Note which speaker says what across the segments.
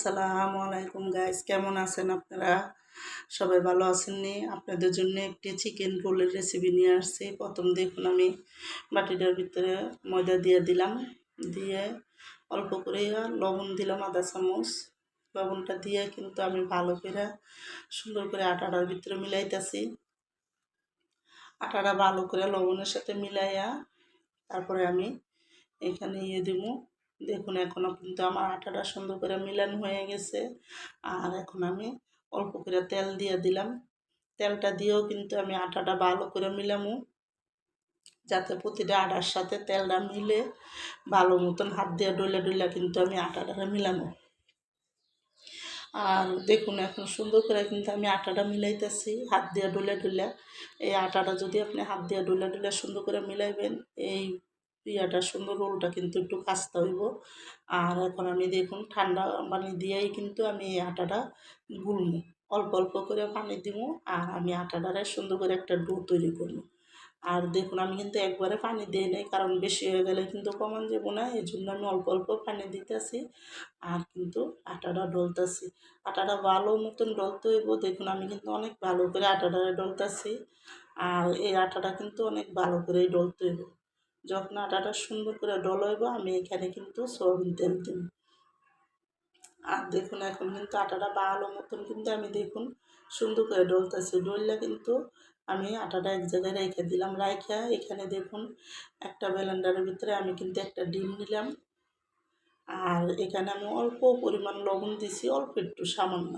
Speaker 1: আসসালামু আলাইকুম গাইস কেমন আছেন আপনারা? সবাই ভালো আছেননি? আপনাদের জন্য একটি চিকেন রোলের রেসিপি নিয়ে আসছি। প্রথম দেখুন আমি বাটিটার ভিতরে ময়দা দিয়ে দিলাম। দিয়ে অল্প করে লবণ দিলাম আধা চামচ। লবণটা দিয়ে কিন্তু আমি ভালো করে সুন্দর করে আটাটার ভিতরে মিলাইতেছি। আটাটা ভালো করে লবণের সাথে মিলাইয়া তারপরে আমি এখানে ইয়ে দিব দেখুন এখনও কিন্তু আমার আটাটা সুন্দর করে মিলান হয়ে গেছে। আর এখন আমি অল্প করে তেল দিয়ে দিলাম। তেলটা দিয়েও কিন্তু আমি আটাটা ভালো করে মিলামু, যাতে প্রতিটা আটার সাথে তেলটা মিলে ভালো মতন হাত দিয়ে ডলে ডলে কিন্তু আমি আটাটা মিলামো। আর দেখুন, এখন সুন্দর করে কিন্তু আমি আটাটা মিলাইতেছি, হাত দিয়ে ডলে ডলে। এই আটাটা যদি আপনি হাত দিয়ে ডলে ডলে সুন্দর করে মিলাইবেন, এই ইয়াটা সুন্দর রোলটা কিন্তু একটু কাস্তে হইব। আর এখন আমি দেখুন ঠান্ডা পানি দিয়েই কিন্তু আমি আটাটা গুলবো অল্প অল্প করে পানি দিব আর আমি আটাটারে সুন্দর করে একটা ডো তৈরি করব। আর দেখুন আমি কিন্তু একবারে পানি দিই নাই কারণ বেশি হয়ে গেলে কিন্তু কমান যাব না এই জন্য আমি অল্প অল্প পানি দিতেছি আর কিন্তু আটাটা ডলতেছি। আটাটা ভালো মতন ডলতে হইব, দেখুন আমি কিন্তু অনেক ভালো করে আটাটা ডলতেছি আর এই আটাটা কিন্তু অনেক ভালো করেই ডলতে হইব। যখন আটাটা সুন্দর করে ডলাইব, আমি এখানে কিন্তু সয়াবিন তেল দিন আর দেখুন, এখন কিন্তু আটাটা ভালো মতন কিন্তু আমি দেখুন সুন্দর করে ডলতেছি। ডললে কিন্তু আমি আটাটা এক জায়গায় রেখে দিলাম, রাইখা এখানে দেখুন একটা ব্লেন্ডারের ভিতরে আমি কিন্তু একটা ডিম নিলাম। আর এখানে আমি অল্প পরিমাণ লবণ দিছি, অল্প একটু সামান্য।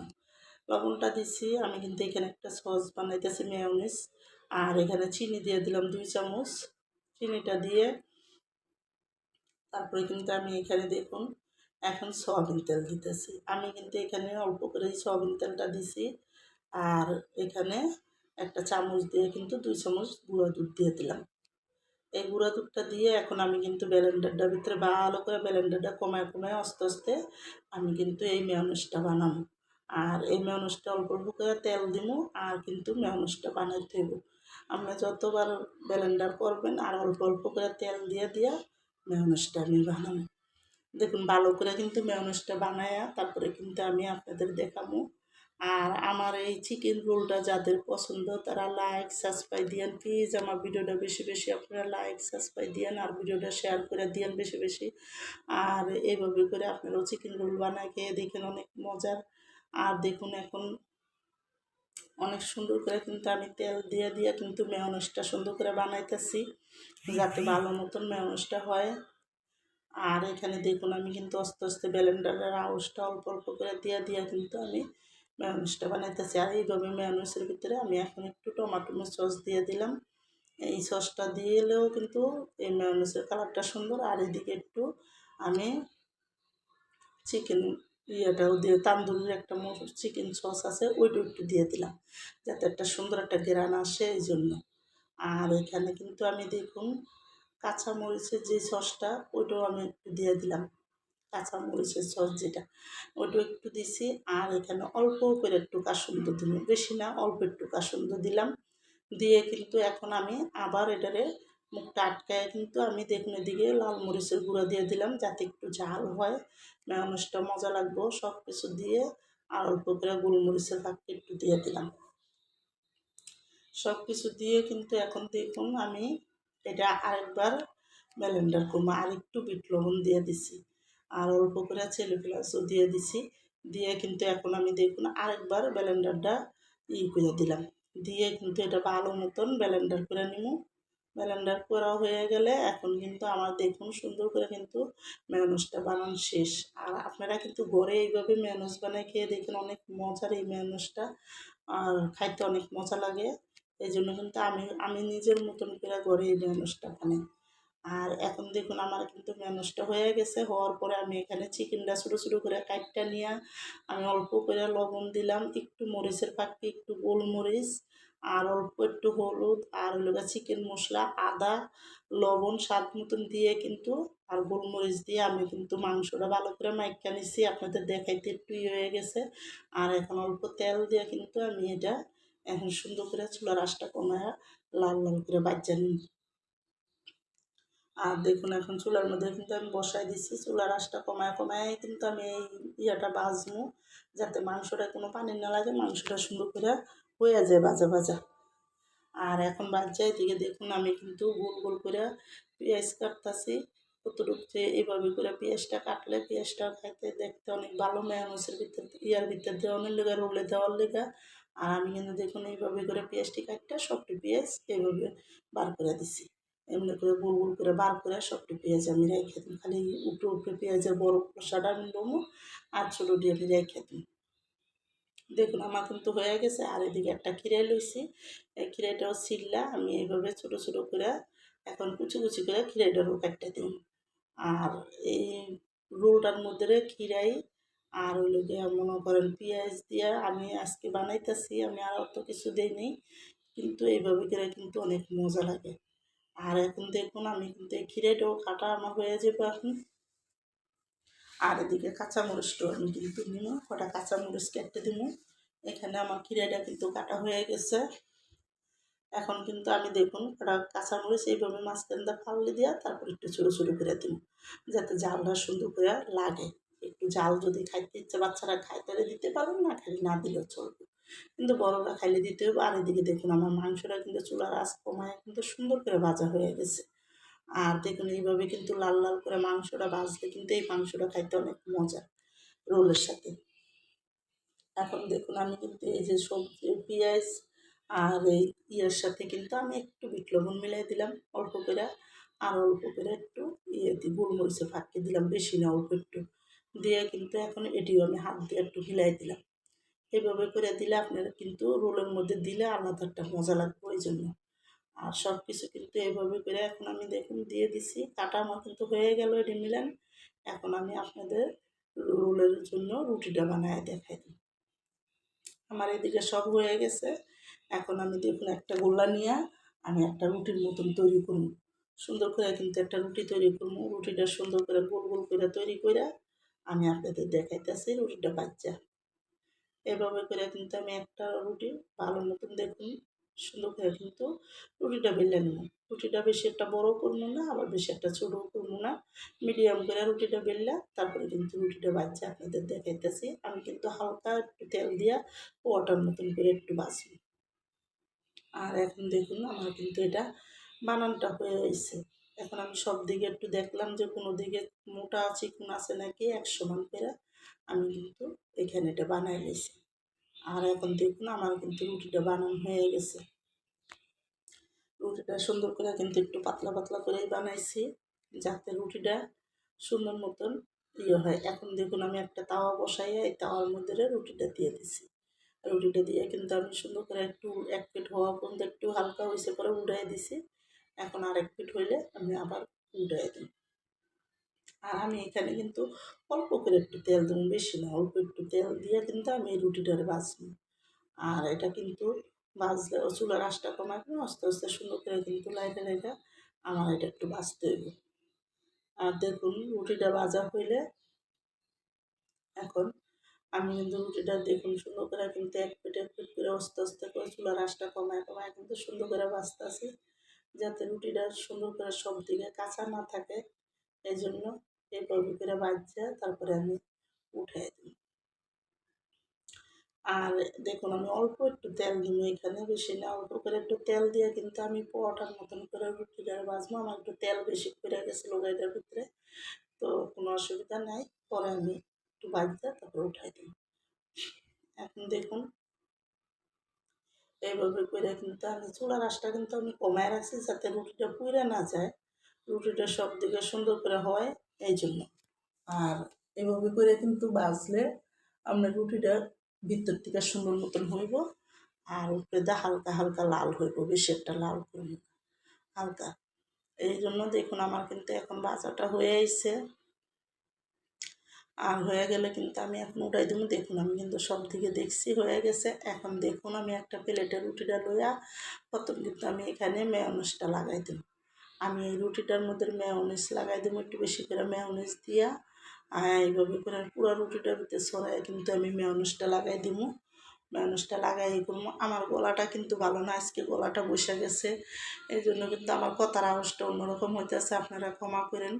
Speaker 1: লবণটা দিছি, আমি কিন্তু এখানে একটা সস বানাইতেছি মেয়নিস আর এখানে চিনি দিয়ে দিলাম দুই চামচ। চিনিটা দিয়ে তারপরে কিন্তু আমি এখানে দেখুন এখন সয়াবিন তেল দিতেছি। আমি কিন্তু এখানে অল্প করে সয়াবিন তেলটা দিছি আর এখানে একটা চামচ দিয়ে কিন্তু দুই চামচ গুঁড়া দুধ দিয়ে দিলাম। এই গুঁড়া দুধটা দিয়ে এখন আমি কিন্তু ব্লেন্ডারটার ভিতরে ভালো করে ব্লেন্ডারটা কমায় কমায় আস্তে আস্তে আমি কিন্তু এই মেয়নিসটা বানাবো। আর এই মেয়নিসটা অল্প অল্প করে তেল দিব আর কিন্তু মেয়নিসটা বানাইতে হইব আপনি যতবার ব্লেন্ডার করবেন আর অল্প অল্প করে তেল দিয়ে দিয়া মেয়নিসটা আমি বানাবো দেখুন, ভালো করে কিন্তু মেয়নিসটা বানায়া তারপরে কিন্তু আমি আপনাদের দেখাবো আর আমার এই চিকেন রোলটা যাদের পছন্দ তারা লাইক সাবস্ক্রাইব দিয়েন প্লিজ আমার ভিডিওটা বেশি বেশি আপনারা লাইক সাবস্ক্রাইব দিয়েন আর ভিডিওটা শেয়ার করে দিয়েন বেশি বেশি। আর এইভাবে করে আপনারাও চিকেন রোল বানায় খেয়ে দেখেন অনেক মজার। আর দেখুন এখন অনেক সুন্দর করে কিন্তু আমি তেল দিয়ে দিয়ে কিন্তু মেয়নিসটা সুন্দর করে বানাইতেছি, যাতে ভালো মতন মেয়নিসটা হয়। আর এখানে দেখুন আমি কিন্তু আস্তে আস্তে ব্লেন্ডারের আউসটা অল্প অল্প করে দিয়ে দিয়ে কিন্তু আমি মেয়নিসটা বানাইতেছি। আর এইভাবে মেয়নিসের ভিতরে আমি এখন একটু টমাটো সস দিয়ে দিলাম। এই সসটা দিলেও কিন্তু এই মেয়নিসের কালারটা সুন্দর। আর এদিকে একটু আমি চিকেন ইয়েটাও দিয়ে তান্দুরির একটা চিকেন সস আছে, ওইটা একটু দিয়ে দিলাম, যাতে একটা সুন্দর একটা গ্রান আসে এই জন্য। আর এখানে কিন্তু আমি দেখুন কাঁচা মরিচের যে সসটা ওইটাও আমি একটু দিয়ে দিলাম। কাঁচা মরিচের সস যেটা, ওইটাও একটু দিছি। আর এখানে অল্প করে একটু কাসুন্দ দিলাম বেশি না, অল্প একটু কাসুন্দ দিলাম। দিয়ে কিন্তু এখন আমি আবার এটারে মুখটা আটকায় কিন্তু আমি দেখুন এদিকে লাল মরিচের গুঁড়া দিয়ে দিলাম যাতে একটু ঝাল হয়। মেয়নিসটা মজা লাগবো, সব কিছু দিয়ে আর অল্প করে গোলমরিচের ফাঁকটা একটু দিয়ে দিলাম। সব কিছু দিয়ে কিন্তু এখন দেখুন আমি এটা আরেকবার ব্লেন্ডার করব আর একটু বিট লবণ দিয়ে দিছি। আর অল্প করে ছেলে প্লাসও দিয়ে দিছি। দিয়ে কিন্তু এখন আমি দেখুন আরেকবার ব্লেন্ডারটা ই করে দিলাম। দিয়ে কিন্তু এটা ভালো মতন ব্লেন্ডার করে নিব ব্লেন্ডার করা হয়ে গেলে এখন কিন্তু আমার দেখুন সুন্দর করে কিন্তু মেয়নিজটা বানানো শেষ। আর আপনারা কিন্তু ঘরে এইভাবে মেয়নিজ বানায় খেয়ে দেখেন অনেক মজার এই মেয়নিজটা আর খাইতে অনেক মজা লাগে। এই জন্য কিন্তু আমি আমি নিজের মতন করে ঘরে এই মেয়নিজটা বানাই। আর এখন দেখুন আমার কিন্তু মেয়নিজটা হয়ে গেছে। হওয়ার পরে আমি এখানে চিকেনটা ছোটো ছোটো করে কাটটা নিয়ে আমি অল্প করে লবণ দিলাম। একটু মরিচের পাখি একটু গোলমরিচ আর অল্প একটু হলুদ, আর হলো চিকেন মশলা, আদা, লবণ, স্বাদ মতন দিয়ে কিন্তু, আর গোলমরিচ দিয়ে আমি কিন্তু মাংসটা ভালো করে মাইকা নিছি। আপনাদের দেখাইতে একটু ইয়ে হয়ে গেছে। আর এখন অল্প তেল দিয়ে কিন্তু আমি এটা এখন সুন্দর করে চুলার আশটা কমায় লাল লাল করে বাজ্যা নিই আর দেখুন, এখন চুলার মধ্যে কিন্তু আমি বসাই দিচ্ছি চুলার আঁচটা কমায় কমায় কিন্তু আমি এই ইয়াটা বাজবো যাতে মাংসটা কোনো পানি না লাগে, মাংসটা সুন্দর করে হয়ে যায় ভাজা ভাজা। আর এখন বাচ্চা এদিকে দেখুন, আমি কিন্তু গোল গোল করে পেঁয়াজ কাটতেছি। কতটুকু যে এইভাবে করে পেঁয়াজটা কাটলে পেঁয়াজটা খাইতে দেখতে অনেক ভালো মেয়নসের ভিতর ইয়ার ভিতর দেওয়ানোর লেগে, রোলে দেওয়ার লেগে। আর আমি কিন্তু দেখুন, এইভাবে করে পেঁয়াজটি কাটতে সবটি পেঁয়াজ এইভাবে বার করে দিছি। এমনি করে গোল গোল করে বার করে সবটি পেঁয়াজ আমি রেখে দিই। খালি উপরে উপরে পেঁয়াজের বড় খোসাটা আমি নেব আর ছোটো দিয়ে আমি রেখে দিই। দেখুন, আমার কিন্তু হয়ে গেছে। আর এদিকে একটা খিরাই লইছি। এই খিরেটাও ছিললা আমি এইভাবে ছোটো ছোটো করে এখন কুচি কুচি করে খিরেটারও কাটতে দিই। আর এই রোলটার মধ্যে খিরাই আর ওই লোকে মনে করেন পেঁয়াজ দিয়ে আমি আজকে বানাইতেছি। আমি আর অত কিছু দিই কিন্তু এইভাবে করে কিন্তু অনেক মজা লাগে। আর এখন দেখুন আমি কিন্তু এই খিরেটাও কাটা আমার হয়ে যাবে এখন। আর এদিকে কাঁচামরিচটাও আমি কিন্তু নিব, কটা কাঁচামরিচ কেটে দিব। এখানে আমার খিরাটা কিন্তু কাটা হয়ে গেছে। এখন কিন্তু আমি দেখুন কটা কাঁচামরিচ এইভাবে মাঝখানটা ফাললে দিয়া তারপর একটু ছোটো ছোটো করে দিব, যাতে জালটা সুন্দর করে লাগে। একটু জাল যদি খাইতে ইচ্ছে, বাচ্চারা খায় তাহলে দিতে পারবেন না, খালি না দিলেও চলবে। কিন্তু বড়রা খাইলে দিতে হবে আর এদিকে দেখুন, আমার মাংসটা কিন্তু চুলার আঁচ কমায় কিন্তু সুন্দর করে ভাজা হয়ে গেছে। আর দেখুন, এইভাবে কিন্তু লাল লাল করে মাংসটা ভাজলে কিন্তু এই মাংসটা খাইতে অনেক মজা রোলের সাথে। এখন দেখুন, আমি কিন্তু এই যে সবজি, পেঁয়াজ আর এই ইয়ের সাথে কিন্তু আমি একটু বিট লবণ মিলাই দিলাম অল্প করে। আর অল্প করে একটু ইয়ে দিই গোলমরিচে ফাঁকি দিলাম, বেশি না, অল্প একটু। দিয়ে কিন্তু এখন এটিও আমি হাত দিয়ে একটু হিলাই দিলাম। এইভাবে করে দিলে আপনারা কিন্তু রোলের মধ্যে দিলে আলাদা একটা মজা লাগবে ওই জন্য। আর সব কিছু কিন্তু এইভাবে করে এখন আমি দেখুন দিয়ে দিছি, কাটা আমার কিন্তু হয়ে গেল এটি মিলান এখন আমি আপনাদের রোলের জন্য রুটিটা বানায় দেখাই দিই। আমার এদিকে সব হয়ে গেছে। এখন আমি দেখুন একটা গোল্লা নিয়ে আমি একটা রুটির মতন তৈরি করব। সুন্দর করে কিন্তু একটা রুটি তৈরি করব। রুটিটা সুন্দর করে গোল গোল করে তৈরি করে আমি আপনাদের দেখাইতেছি রুটিটা বাচ্চা। এভাবে করে কিন্তু আমি একটা রুটি ভালো মতন দেখুন, সুন্দর করে কিন্তু রুটিটা বেলে নেব রুটিটা বেশি একটা বড় করব না, আবার বেশি একটা ছোটো করব না। মিডিয়াম করে রুটিটা বেললে তারপরে কিন্তু রুটিটা বাচ্চা আপনাদের দেখাইতেছি। আমি কিন্তু হালকা একটু তেল দিয়া ওয়াটার মতন করে একটু বাঁচবো আর এখন দেখুন আমার কিন্তু এটা বানানটা হয়ে গেছে। এখন আমি সব দিকে একটু দেখলাম যে কোনো দিকে মোটা চিকুন আছে নাকি এক সমান করে। আমি কিন্তু এখানে এটা বানাই নিয়েছি আর এখন দেখুন আমার কিন্তু রুটিটা বানানো হয়ে গেছে। রুটিটা সুন্দর করে কিন্তু একটু পাতলা পাতলা করেই বানাইছি, যাতে রুটিটা সুন্দর মতন ইয়ে হয়। এখন দেখুন আমি একটা তাওয়া বসাইয়া এই তাওয়ার মধ্যে রুটিটা দিয়ে দিছি। রুটিটা দিয়ে কিন্তু আমি সুন্দর করে একটু, এক পিঠ হওয়া পর্যন্ত একটু হালকা হয়েছে পরে উঠাই দিছি। এখন আর এক পিঠ হইলে আমি আবার উঠাই দিই। আর আমি এখানে কিন্তু অল্প করে একটু তেল দেবো, বেশি না, অল্প একটু তেল দিয়ে কিন্তু আমি এই রুটিটারে বাছবো আর এটা কিন্তু বাজলে চুলার আঁচটা কমাবে, আস্তে আস্তে সুন্দর করে কিন্তু লাইটে লাইটে আমার এটা একটু বাঁচতে হইব। আর দেখুন, রুটিটা ভাজা হইলে এখন আমি কিন্তু রুটিটা দেখুন সুন্দর করে কিন্তু এক পিঠ এক পিঠ করে আস্তে আস্তে করে চুলার আঁচটা কমায় কমায় কিন্তু সুন্দর করে বাঁচতেছি। যাতে রুটিটা সুন্দর করে সব দিকে কাঁচা না থাকে এই জন্য এইভাবে করে বাজছে, তারপরে আমি উঠাই দিই। আর দেখুন, আমি অল্প একটু তেল দিব এখানে, বেশি না, অল্প করে একটু তেল দিয়ে কিন্তু আমি পোয়াটার মতন করে রুটিটা বাজবো। আমার একটু তেল বেশি করে গেছিল গাড়িটার ভিতরে, তো কোনো অসুবিধা নাই। পরে আমি একটু বাজতে তারপরে উঠাই দিই। এখন দেখুন, এইভাবে করে কিন্তু আমি চুলার আঁচটা কিন্তু আমি কমায় রাখছি যাতে রুটিটা পুড়ে না যায়। রুটিটা সব দিকে সুন্দর করে হয়। এই জন্য। আর এভাবে করে কিন্তু বাজলে আপনার রুটিটা ভিতর থেকে সুন্দর মতন হইব আর উপরে দিয়ে হালকা হালকা লাল হইব, বেশি একটা লাল করব হালকা। এই জন্য দেখুন আমার কিন্তু এখন বাজাটা হয়ে আইছে। আর হয়ে গেলে কিন্তু আমি এখন উঠাই দেবো। দেখুন আমি কিন্তু সব দিকে দেখছি হয়ে গেছে। এখন দেখুন আমি একটা প্লেটে রুটিটা লইয়া প্রথম কিন্তু আমি এখানে মেয়নিসটা লাগাই দেব। আমি এই রুটিটার মধ্যে মেয়নিস লাগাই দেবো, একটু বেশি করে মেয়নিস দিয়া। এইভাবে করে পুরো রুটিটার ভিতরে ছড়াই কিন্তু আমি মেয়নিসটা লাগাই দিব। মানুষটা লাগাই করব। আমার গলাটা কিন্তু ভালো না, আজকে গলাটা বসে গেছে। এই জন্য কিন্তু আমার কথার আওয়াজটা অন্যরকম হইতেছে, আপনারা ক্ষমা করেন।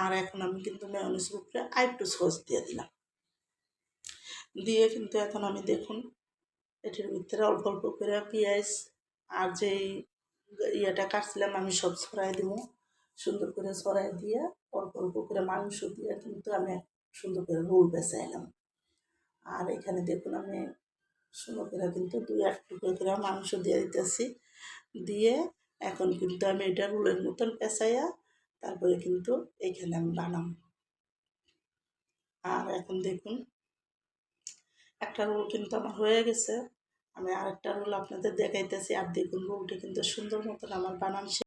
Speaker 1: আর এখন আমি কিন্তু মেয়নিস উপরে আরেকটু সস দিয়ে দিলাম। দিয়ে কিন্তু এখন আমি দেখুন, এটির ভিতরে অল্প অল্প করে পেঁয়াজ আর যেই ইয়েটা কাটছিলাম আমি সব ছড়াই দেবো। সুন্দর করে ছড়াই দিয়ে অল্প অল্প করে মাংস দিয়ে কিন্তু আমি সুন্দর করে রোল বেসাইলাম আর এখানে দেখুন আমি সুন্দর করে কিন্তু দুই এক টুকরো করে মাংস দিয়ে দিতেছি। দিয়ে এখন কিন্তু আমি এটা রোলের মতন পেঁচাইয়া তারপরে কিন্তু এখানে আমি বানাম। আর এখন দেখুন, একটা রোল কিন্তু আমার হয়ে গেছে। আমি আরেকটা রোল আপনাদের দেখাইতেছি আর দেখুন রোলটি কিন্তু সুন্দর মতন আমার বানান